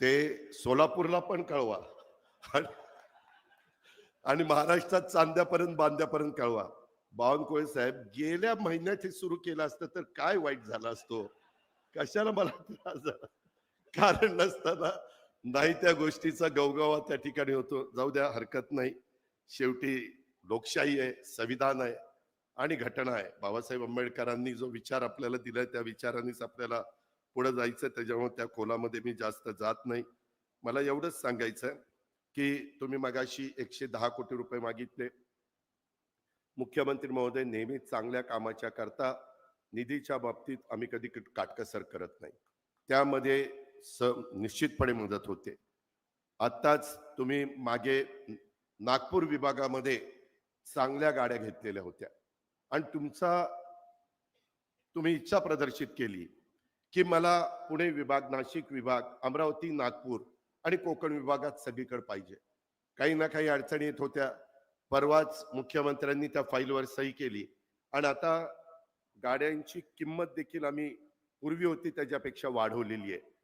ते सोलापूरला पण कळवा. आणि- महाराष्ट्रात चांद्यापर्यंत बांद्यापर्यंत कळवा. बावनकुळे साहेब गेल्या महिन्यात हे सुरू केलं असतं तर काय वाईट झालं असतो? कशाला मला त्रास झाला कारण नसताना नाही त्या गोष्टीचा गवगवा त्या ठिकाणी होतो. जाऊ द्या हरकत नाही. शेवटी लोकशाही आहे संविधान आहे आणि घटना आहे. बाबासाहेब आंबेडकरांनी जो विचार आपल्याला दिलाय त्या विचारानेच आपल्याला पुढे जायचं त्याच्यामुळे त्या खोलामध्ये मी जास्त जात नाही. मला एवढंच सांगायचं की तुम्ही मगाशी एकशे दहा कोटी रुपये मागितले. मुख्यमंत्री महोदय नेहमी चांगल्या कामाच्या करता निधीच्या बाबतीत आम्ही कधी काटकसर करत नाही. त्यामध्ये स निश्चितपणे मदत होते. आत्ताच तुम्ही मागे नागपूर विभागामध्ये चांगल्या गाड्या घेतलेल्या होत्या. आणि तुमचा तुम्ही इच्छा प्रदर्शित केली. की मला पुणे विभाग नाशिक विभाग अमरावती नागपूर आणि कोकण विभागात सगळीकडे पाहिजे. काही ना काही अडचणी येत होत्या. परवाच मुख्यमंत्र्यांनी त्या फाईलवर सही केली. आणि आता गाड्यांची किंमत देखील आम्ही पूर्वी होती त्याच्यापेक्षा वाढवलेली आहे.